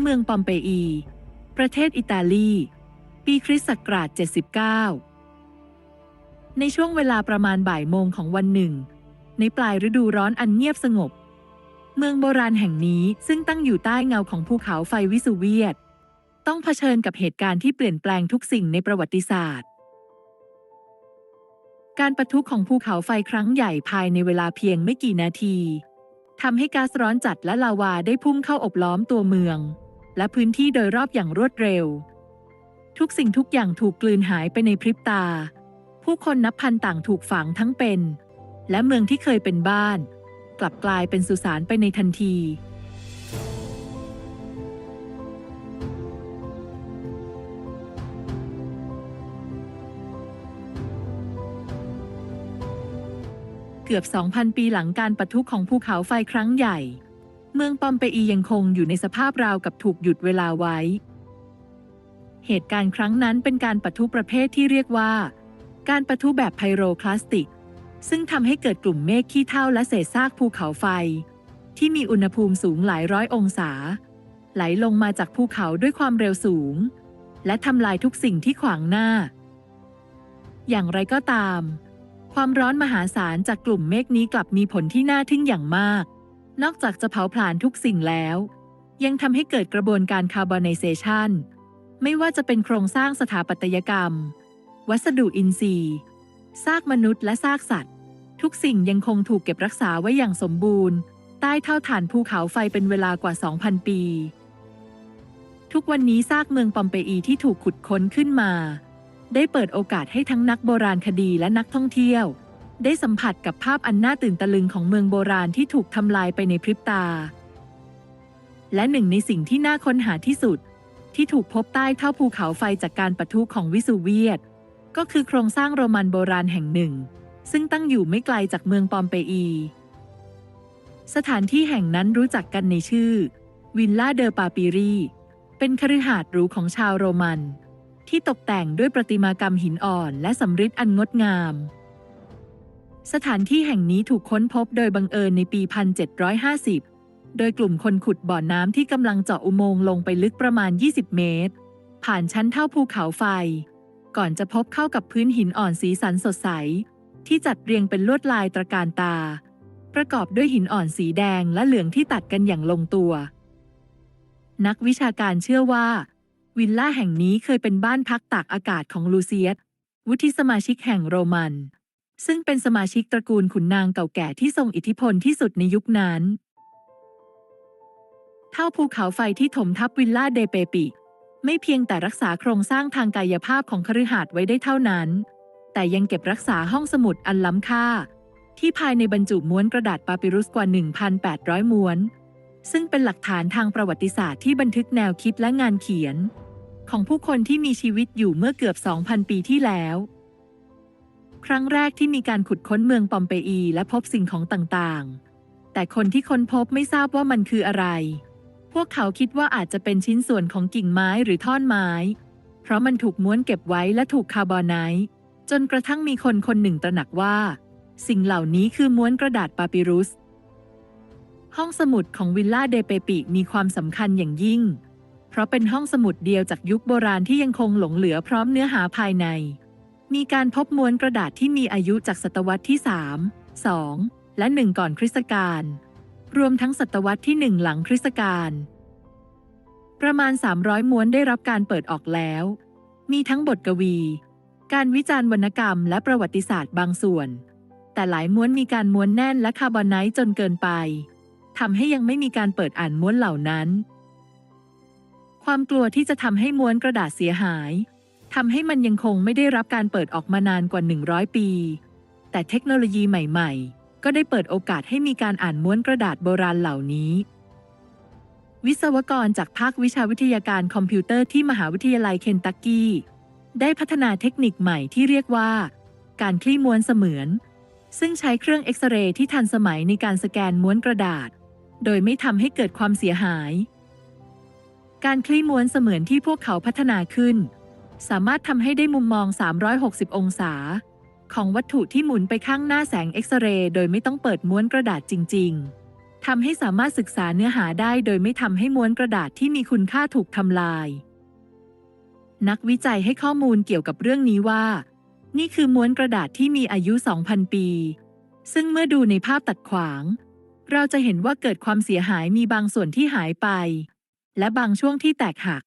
เมืองปอมเปอี ประเทศอิตาลี ปีคริสต์ศักราช 79 ในช่วงเวลาประมาณบ่ายโมงของวันหนึ่ง ในปลายฤดูร้อนอันเงียบสงบ เมืองโบราณแห่งนี้ซึ่งตั้งอยู่ใต้เงาของภูเขาไฟวิสุเวียต ต้องเผชิญกับเหตุการณ์ที่เปลี่ยนแปลงทุกสิ่งในประวัติศาสตร์การประทุของภูเขาไฟครั้งใหญ่ภายในเวลาเพียงไม่กี่นาที ทำให้ก๊าซร้อนจัดและลาวาได้พุ่งเข้าอบล้อมตัวเมือง และพื้นที่โดยรอบอย่างรวดเร็ว ทุกสิ่งทุกอย่างถูกกลืนหายไปในพริบตา ผู้คนนับพันต่างถูกฝังทั้งเป็น และเมืองที่เคยเป็นบ้าน กลับกลายเป็นสุสานไปในทันที กือบ 2,000 ปีหลังการปะทุของภูเขาไฟครั้งใหญ่ เมืองปอมเปอียังคงอยู่ในสภาพราวกับถูกหยุดเวลาไว้ เหตุการณ์ครั้งนั้นเป็นการปะทุประเภทที่เรียกว่า การปะทุแบบไพโรคลาสติก ซึ่งทำให้เกิดกลุ่มเมฆขี้เถ้าและเศษซากภูเขาไฟ ที่มีอุณหภูมิสูงหลายร้อยองศา ไหลลงมาจากภูเขาด้วยความเร็วสูง และทำลายทุกสิ่งที่ขวางหน้า อย่างไรก็ตาม ความร้อนมหาศาลจากกลุ่มเมฆนี้กลับมีผลที่น่าทึ่งอย่างมาก นอกจากจะเผาผลาญทุกสิ่งแล้ว ยังทำให้เกิดกระบวนการคาร์บอนไนเซชันไม่ว่าจะเป็นโครงสร้างสถาปัตยกรรม วัสดุอินทรีย์ ซากมนุษย์และซากสัตว์ ทุกสิ่งยังคงถูกเก็บรักษาไว้อย่างสมบูรณ์ ใต้เท่าฐานภูเขาไฟเป็นเวลากว่า 2,000 ปี ทุกวันนี้ซากเมืองปอมเปอีที่ถูกขุดค้นขึ้นมา ได้เปิดโอกาสให้ทั้งนักโบราณคดีและนักท่องเที่ยว ได้สัมผัสกับภาพอันน่าตื่นตะลึงของเมืองโบราณที่ถูกทำลายไปในพริบตา และหนึ่งในสิ่งที่น่าค้นหาที่สุด ที่ถูกพบใต้เท่าภูเขาไฟจากการปะทุของวิสุเวียตก็คือโครงสร้างโรมันโบราณแห่งหนึ่ง ซึ่งตั้งอยู่ไม่ไกลจากเมืองปอมเปอี สถานที่แห่งนั้นรู้จักกันในชื่อ วิลล่าเดอปาปิรี เป็นคฤหาสน์หรูของชาวโรมัน ที่ตกแต่งด้วยประติมากรรมหินอ่อนและสำริดอันงดงาม สถานที่แห่งนี้ถูกค้นพบโดยบังเอิญในปี 1750 โดยกลุ่มคนขุดบ่อน้ำที่กำลังเจาะอุโมงค์ลงไปลึกประมาณ 20 เมตร ผ่านชั้นเท่าภูเขาไฟ ก่อนจะพบเข้ากับพื้นหินอ่อนสีสันสดใส ที่จัดเรียงเป็นลวดลายตระการตา ประกอบด้วยหินอ่อนสีแดงและเหลืองที่ตัดกันอย่างลงตัวนักวิชาการเชื่อว่า วิลล่าแห่งนี้เคยเป็นบ้านพักตากอากาศของลูเซียส วุฒิสมาชิกแห่งโรมัน ซึ่งเป็นสมาชิกตระกูลขุนนางเก่าแก่ที่ทรงอิทธิพลที่สุดในยุคนั้น เท่าภูเขาไฟที่ถมทับวิลล่าเดเปปิ ไม่เพียงแต่รักษาโครงสร้างทางกายภาพของคฤหาสน์ไว้ได้เท่านั้น แต่ยังเก็บรักษาห้องสมุดอันล้ำค่า ที่ภายในบรรจุม้วนกระดาษปาปิรุสกว่า 1,800 ม้วนซึ่งเป็นหลักฐานทางประวัติศาสตร์ที่บันทึกแนวคิดและงานเขียน ของผู้คนที่มีชีวิตอยู่เมื่อเกือบ 2,000 ปีที่แล้ว ครั้งแรกที่มีการขุดค้นเมืองปอมเปอีและพบสิ่งของต่างๆ แต่คนที่ค้นพบไม่ทราบว่ามันคืออะไร พวกเขาคิดว่าอาจจะเป็นชิ้นส่วนของกิ่งไม้หรือท่อนไม้ เพราะมันถูกม้วนเก็บไว้และถูกคาร์บอนไนซ์จนกระทั่งมีคนคนหนึ่งตระหนักว่า สิ่งเหล่านี้คือม้วนกระดาษปาปิรุส ห้องสมุดของวิลล่าเดเปปิมีความสำคัญอย่างยิ่ง เพราะเป็นห้องสมุดเดียวจากยุคโบราณที่ยังคงหลงเหลือพร้อมเนื้อหาภายใน มีการพบม้วนกระดาษที่มีอายุจากศตวรรษที่ 3 2 และ 1 ก่อนคริสตกาลรวมทั้งศตวรรษที่ 1 หลังคริสตกาลประมาณ 300 ม้วนได้รับการเปิดออกแล้ว มีทั้งบทกวี การวิจารณ์วรรณกรรมและประวัติศาสตร์บางส่วน แต่หลายม้วนมีการม้วนแน่นและคาร์บอนไนซ์จนเกินไปทำให้ยังไม่มีการเปิดอ่านม้วนเหล่านั้น ความกลัวที่จะทำให้ม้วนกระดาษเสียหายทำให้มันยังคงไม่ได้รับการเปิดออกมานานกว่า 100 ปี แต่เทคโนโลยีใหม่ ๆ ก็ได้เปิดโอกาสให้มีการอ่านม้วนกระดาษโบราณเหล่านี้ วิศวกรจากภาควิชาวิทยาการคอมพิวเตอร์ที่มหาวิทยาลัยเคนตักกี้ ได้พัฒนาเทคนิคใหม่ที่เรียกว่า การคลี่ม้วนเสมือน ซึ่งใช้เครื่องเอ็กซเรย์ที่ทันสมัยในการสแกนม้วนกระดาษ โดยไม่ทำให้เกิดความเสียหาย การคลี่ม้วนเสมือนที่พวกเขาพัฒนาขึ้น สามารถทำให้ได้มุมมอง 360 องศา ของวัตถุที่หมุนไปข้างหน้าแสงเอ็กซเรย์โดยไม่ต้องเปิดม้วนกระดาษจริง ๆทำให้สามารถศึกษาเนื้อหาได้โดยไม่ทำให้ม้วนกระดาษที่มีคุณค่าถูกทำลาย นักวิจัยให้ข้อมูลเกี่ยวกับเรื่องนี้ว่า นี่คือม้วนกระดาษที่มีอายุ 2,000 ปี ซึ่งเมื่อดูในภาพตัดขวาง เราจะเห็นว่าเกิดความเสียหายมีบางส่วนที่หายไป และบางช่วงที่แตกหัก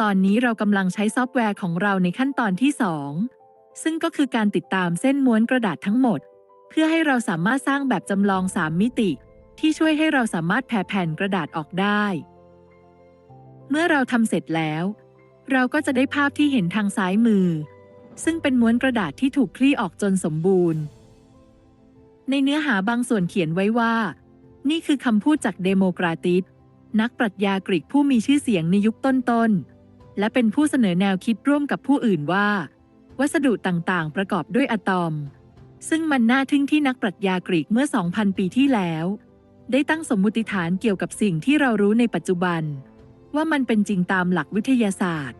ตอนนี้เรากำลังใช้ซอฟต์แวร์ของเราในขั้นตอนที่ 2 ซึ่งก็คือการติดตามเส้นม้วนกระดาษทั้งหมด เพื่อให้เราสามารถสร้างแบบจำลอง 3 มิติ ที่ช่วยให้เราสามารถแผ่แผ่นกระดาษออกได้ เมื่อเราทำเสร็จแล้ว เราก็จะได้ภาพที่เห็นทางซ้ายมือ ซึ่งเป็นม้วนกระดาษที่ถูกคลี่ออกจนสมบูรณ์ ในเนื้อหาบางส่วนเขียนไว้ว่า นี่คือคำพูดจากเดโมกราติส นักปรัชญากรีกผู้มีชื่อเสียงในยุคต้นๆ และเป็นผู้เสนอแนวคิดร่วมกับผู้อื่นว่า วัสดุต่างๆ ประกอบด้วยอะตอม ซึ่งมันน่าทึ่งที่นักปรัชญากรีกเมื่อ 2,000 ปีที่แล้ว ได้ตั้งสมมุติฐานเกี่ยวกับสิ่งที่เรารู้ในปัจจุบัน ว่ามันเป็นจริงตามหลักวิทยาศาสตร์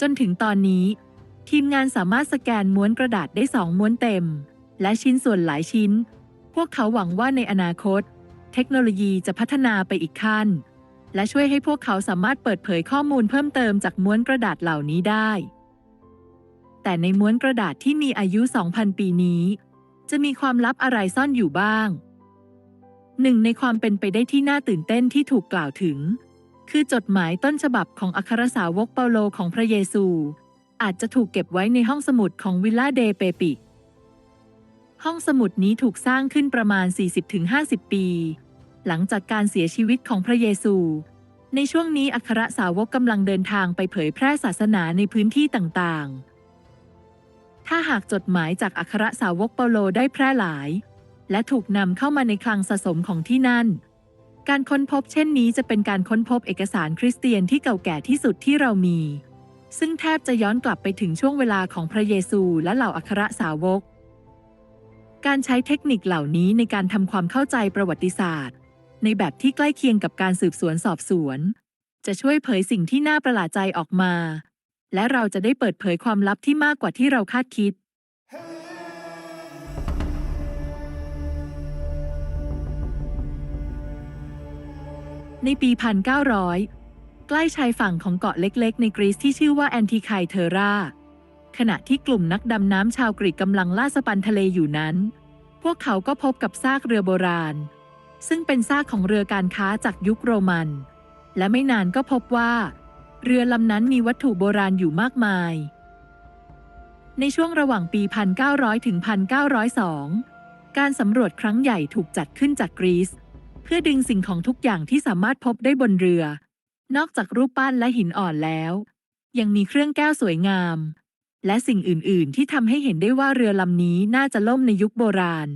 จนถึงตอนนี้ ทีมงานสามารถสแกนม้วนกระดาษได้สองม้วนเต็ม และชิ้นส่วนหลายชิ้น พวกเขาหวังว่าในอนาคต เทคโนโลยีจะพัฒนาไปอีกขั้น และช่วยให้พวกเขาสามารถเปิดเผยข้อมูลเพิ่มเติมจากม้วนกระดาษเหล่านี้ได้ แต่ในม้วนกระดาษที่มีอายุ 2,000 ปีนี้ จะมีความลับอะไรซ่อนอยู่บ้าง หนึ่งในความเป็นไปได้ที่น่าตื่นเต้นที่ถูกกล่าวถึง คือจดหมายต้นฉบับของอัครสาวกเปาโลของพระเยซู อาจจะถูกเก็บไว้ในห้องสมุดของวิลล่าเดเปปิห้องสมุดนี้ถูกสร้างขึ้นประมาณ 40-50 ปี หลังจากการเสียชีวิตของพระเยซู ในช่วงนี้อัครสาวกกำลังเดินทางไปเผยแพร่ศาสนาในพื้นที่ต่างๆ ถ้าหากจดหมายจากอัครสาวกเปาโลได้แพร่หลาย และถูกนำเข้ามาในคลังสะสมของที่นั่น การค้นพบเช่นนี้จะเป็นการค้นพบเอกสารคริสเตียนที่เก่าแก่ที่สุดที่เรามี ซึ่งแทบจะย้อนกลับไปถึงช่วงเวลาของพระเยซูและเหล่าอัครสาวกการใช้เทคนิคเหล่านี้ในการทำความเข้าใจประวัติศาสตร์ ในแบบที่ใกล้เคียงกับการสืบสวนสอบสวน จะช่วยเผยสิ่งที่น่าประหลาดใจออกมา และเราจะได้เปิดเผยความลับที่มากกว่าที่เราคาดคิด ในปี 1900 ใกล้ชายฝั่งของเกาะเล็กๆ ในกรีซที่ชื่อว่าแอนติไคเทรา ขณะที่กลุ่มนักดำน้ำชาวกรีกกำลังล่าสปันทะเลอยู่นั้น พวกเขาก็พบกับซากเรือโบราณ ซึ่งเป็นซากของเรือการค้าจากยุคโรมัน และไม่นานก็พบว่า เรือลำนั้นมีวัตถุโบราณอยู่มากมาย ในช่วงระหว่างปี 1900 ถึง 1902 การสำรวจครั้งใหญ่ถูกจัดขึ้นจากกรีซเพื่อดึงสิ่งของทุกอย่างที่สามารถพบได้บนเรือ นอกจากรูปปั้นและหินอ่อนแล้ว ยังมีเครื่องแก้วสวยงาม และสิ่งอื่น ๆ ที่ทำให้เห็นได้ว่าเรือลำนี้น่าจะล่มในยุคโบราณ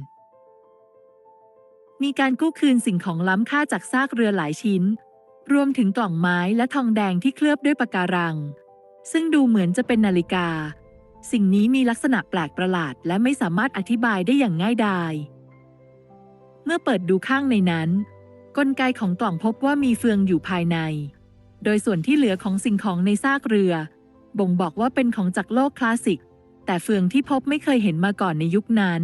มีการกู้คืนสิ่งของล้ำค่าจากซากเรือหลายชิ้น รวมถึงกล่องไม้และทองแดงที่เคลือบด้วยปะการัง ซึ่งดูเหมือนจะเป็นนาฬิกา สิ่งนี้มีลักษณะแปลกประหลาด และไม่สามารถอธิบายได้อย่างง่ายดาย เมื่อเปิดดูข้างในนั้น กลไกของกล่องพบว่ามีเฟืองอยู่ภายใน โดยส่วนที่เหลือของสิ่งของในซากเรือ บ่งบอกว่าเป็นของจากโลกคลาสสิก แต่เฟืองที่พบไม่เคยเห็นมาก่อนในยุคนั้น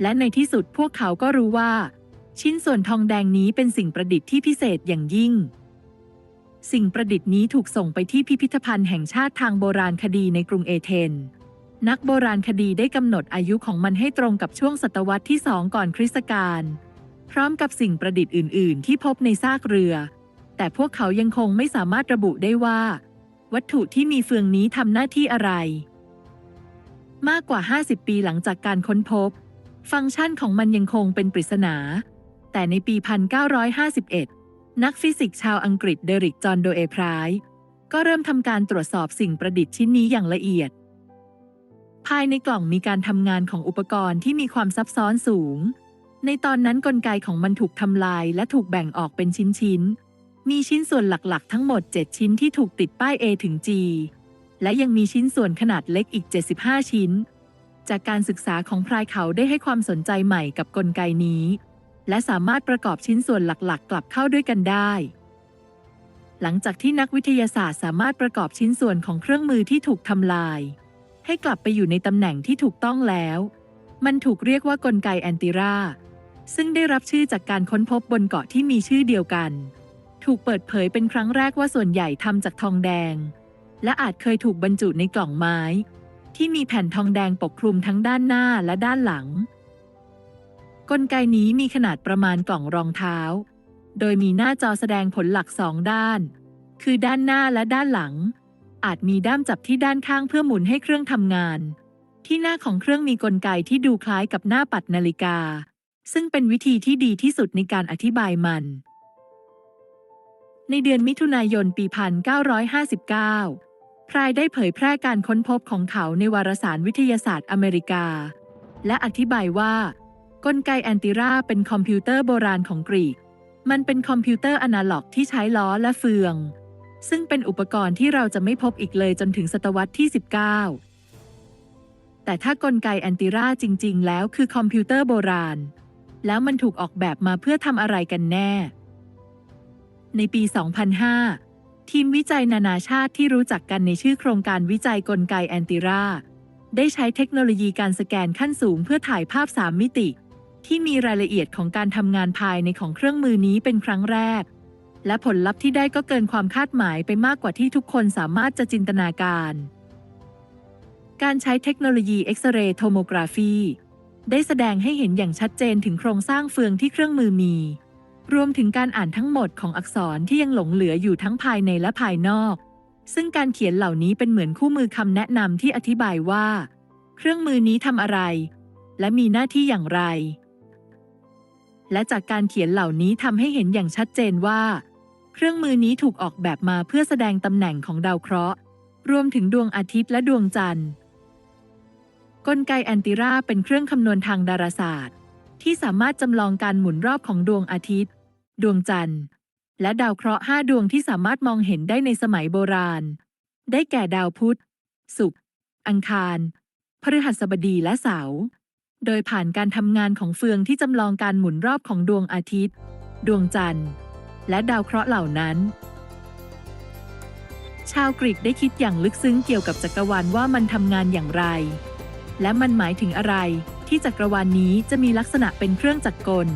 และในที่สุดพวกเขาก็รู้ว่า ชิ้นส่วนทองแดงนี้เป็นสิ่งประดิษฐ์ที่พิเศษอย่างยิ่ง สิ่งประดิษฐ์นี้ถูกส่งไปที่พิพิธภัณฑ์แห่งชาติทางโบราณคดีในกรุงเอเธนนักโบราณคดีได้กำหนดอายุของมันให้ตรงกับช่วงศตวรรษที่สองก่อนคริสตกาลพร้อมกับสิ่งประดิษฐ์อื่น ๆ ที่พบในซากเรือ แต่พวกเขายังคงไม่สามารถระบุได้ว่า วัตถุที่มีเฟืองนี้ทำหน้าที่อะไร มากกว่า 50 ปีหลังจากการค้นพบ ฟังก์ชันของมันยังคงเป็นปริศนา แต่ในปี 1951 นักฟิสิกส์ชาวอังกฤษเดริกจอห์นโดเอพรายก็เริ่มทำการตรวจสอบสิ่งประดิษฐ์ชิ้นนี้อย่างละเอียด ภายในกล่องมีการทำงานของอุปกรณ์ที่มีความซับซ้อนสูง ในตอนนั้นกลไกของมันถูกทำลายและถูกแบ่งออกเป็นชิ้นๆ มีชิ้นส่วนหลักๆ ทั้งหมด 7 ชิ้นที่ถูกติดป้าย A ถึง G และยังมีชิ้นส่วนขนาดเล็กอีก 75 ชิ้น จากการศึกษาของพรายเขาได้ให้ความสนใจใหม่กับกลไกนี้ และสามารถประกอบชิ้นส่วนหลักๆ กลับเข้าด้วยกันได้ หลังจากที่นักวิทยาศาสตร์สามารถประกอบชิ้นส่วนของเครื่องมือที่ถูกทำลาย ให้กลับไปอยู่ในตำแหน่งที่ถูกต้องแล้ว มันถูกเรียกว่ากลไกแอนติราซึ่งได้รับชื่อจากการค้นพบบนเกาะที่มีชื่อเดียวกัน ถูกเปิดเผยเป็นครั้งแรกว่าส่วนใหญ่ทำจากทองแดง และอาจเคยถูกบรรจุในกล่องไม้ ที่มีแผ่นทองแดงปกคลุมทั้งด้านหน้าและด้านหลัง กลไกนี้มีขนาดประมาณกล่องรองเท้า โดยมีหน้าจอแสดงผลหลักสองด้าน คือด้านหน้าและด้านหลัง อาจมีด้ามจับที่ด้านข้างเพื่อหมุนให้เครื่องทำงาน ที่หน้าของเครื่องมีกลไกที่ดูคล้ายกับหน้าปัดนาฬิกา ซึ่งเป็นวิธีที่ดีที่สุดในการอธิบายมันในเดือนมิถุนายนปี 1959 พรายได้เผยแพร่การค้นพบของเขาในวารสารวิทยาศาสตร์อเมริกา และอธิบายว่า กลไกแอนติราเป็นคอมพิวเตอร์โบราณของกรีก มันเป็นคอมพิวเตอร์อนาล็อกที่ใช้ล้อและเฟือง ซึ่งเป็นอุปกรณ์ที่เราจะไม่พบอีกเลยจนถึงศตวรรษที่ 19 แต่ถ้ากลไกแอนติราจริง ๆ แล้วคือคอมพิวเตอร์โบราณ แล้วมันถูกออกแบบมาเพื่อทำอะไรกันแน่ ในปี 2005 ทีมวิจัยนานาชาติที่รู้จักกันในชื่อโครงการวิจัยกลไกแอนติรา ได้ใช้เทคโนโลยีการสแกนขั้นสูงเพื่อถ่ายภาพ 3 มิติ ที่มีรายละเอียดของการทำงานภายในของเครื่องมือนี้เป็นครั้งแรก และผลลัพธ์ที่ได้ก็เกินความคาดหมายไปมากกว่าที่ทุกคนสามารถจะจินตนาการ การใช้เทคโนโลยีเอ็กซเรย์โทโมกราฟีได้แสดงให้เห็นอย่างชัดเจนถึงโครงสร้างเฟืองที่เครื่องมือมี รวมถึงการอ่านทั้งหมดของอักษรที่ยังหลงเหลืออยู่ทั้งภายในและภายนอก ซึ่งการเขียนเหล่านี้เป็นเหมือนคู่มือคำแนะนำที่อธิบายว่า เครื่องมือนี้ทำอะไร และมีหน้าที่อย่างไร และจากการเขียนเหล่านี้ทำให้เห็นอย่างชัดเจนว่า เครื่องมือนี้ถูกออกแบบมาเพื่อแสดงตำแหน่งของดาวเคราะห์ รวมถึงดวงอาทิตย์และดวงจันทร์ กลไกแอนติราเป็นเครื่องคำนวณทางดาราศาสตร์ที่สามารถจำลองการหมุนรอบของดวงอาทิตย์ ดวงจันทร์ และดาวเคราะห์ห้าดวงที่สามารถมองเห็นได้ในสมัยโบราณ ได้แก่ดาวพุธ ศุกร์ อังคาร พฤหัสบดีและเสาร์ โดยผ่านการทำงานของเฟืองที่จำลองการหมุนรอบของดวงอาทิตย์ ดวงจันทร์ และดาวเคราะห์เหล่านั้นชาวกรีกได้คิดอย่างลึกซึ้งเกี่ยวกับจักรวาลว่ามันทำงานอย่างไร และมันหมายถึงอะไรที่จักรวาลนนี้จะมีลักษณะเป็นเครื่องจักรกล